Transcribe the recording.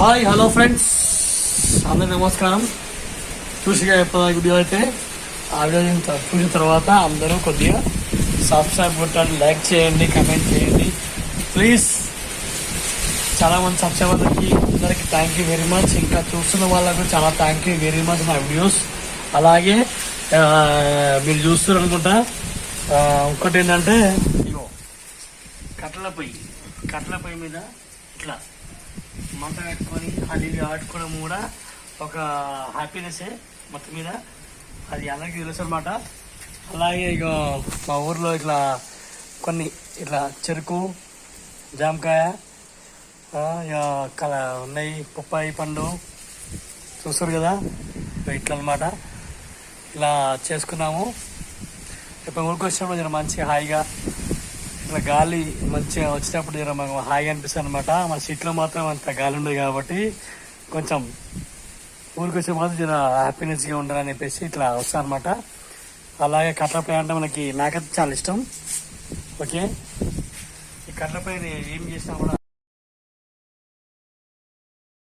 Hi hello friends. అందరికి నమస్కారం. చూసిగా చెప్పదా video అయితే ఆ వీడియో చూసిన- తర్వాత అందరూ కొద్దిగా సబ్స్క్రైబ్ కొట్టండి లైక్ చేయండి కమెంట్ చేయండి. ప్లీజ్ చాలా మంది సబ్స్క్రైబర్లకి అందరికి థ్యాంక్ యూ వెరీ మచ్ ఇంకా చూస్తున్న వాళ్ళకు చాలా థ్యాంక్ యూ వెరీ మచ్ నా వీడియోస్ అలాగే మీరు చూస్తున్నారు అనుకుంటా. ఇంకోటి ఏంటంటే ఇగో కట్టెల పొయ్యి. కట్టెల పొయ్యి మీద ఇట్లా మంట పెట్టుకొని అది ఆడుకోవడం కూడా ఒక హ్యాపీనెస్సే మొత్తం మీద. అది అందరికీ తెలుసు అనమాట అలాగే ఇక మా ఊర్లో ఇట్లా కొన్ని ఇట్లా చెరుకు జామకాయ కల ఉన్నాయి పుప్పాయి పండు చూస్తారు కదా? ఇట్లా అనమాట ఇలా చేసుకున్నాము. ఇప్పుడు ఊరికి వచ్చినప్పుడు మంచి మంచిగా హాయిగా ఇట్లా గాలి మంచిగా వచ్చినప్పుడు జర మాకు హాయిగా అనిపిస్తుంది అనమాట మన సీట్లో మాత్రం అంత గాలి ఉండదు కాబట్టి కొంచెం ఊరికి వచ్చే మాత్రం జర హ్యాపీనెస్గా ఉండాలని చెప్పేసి ఇట్లా వస్తాను అనమాట అలాగే కట్లపై అంటే మనకి నాకైతే చాలా ఇష్టం. ఓకే? ఈ కట్లపై ఏం చేసినా కూడా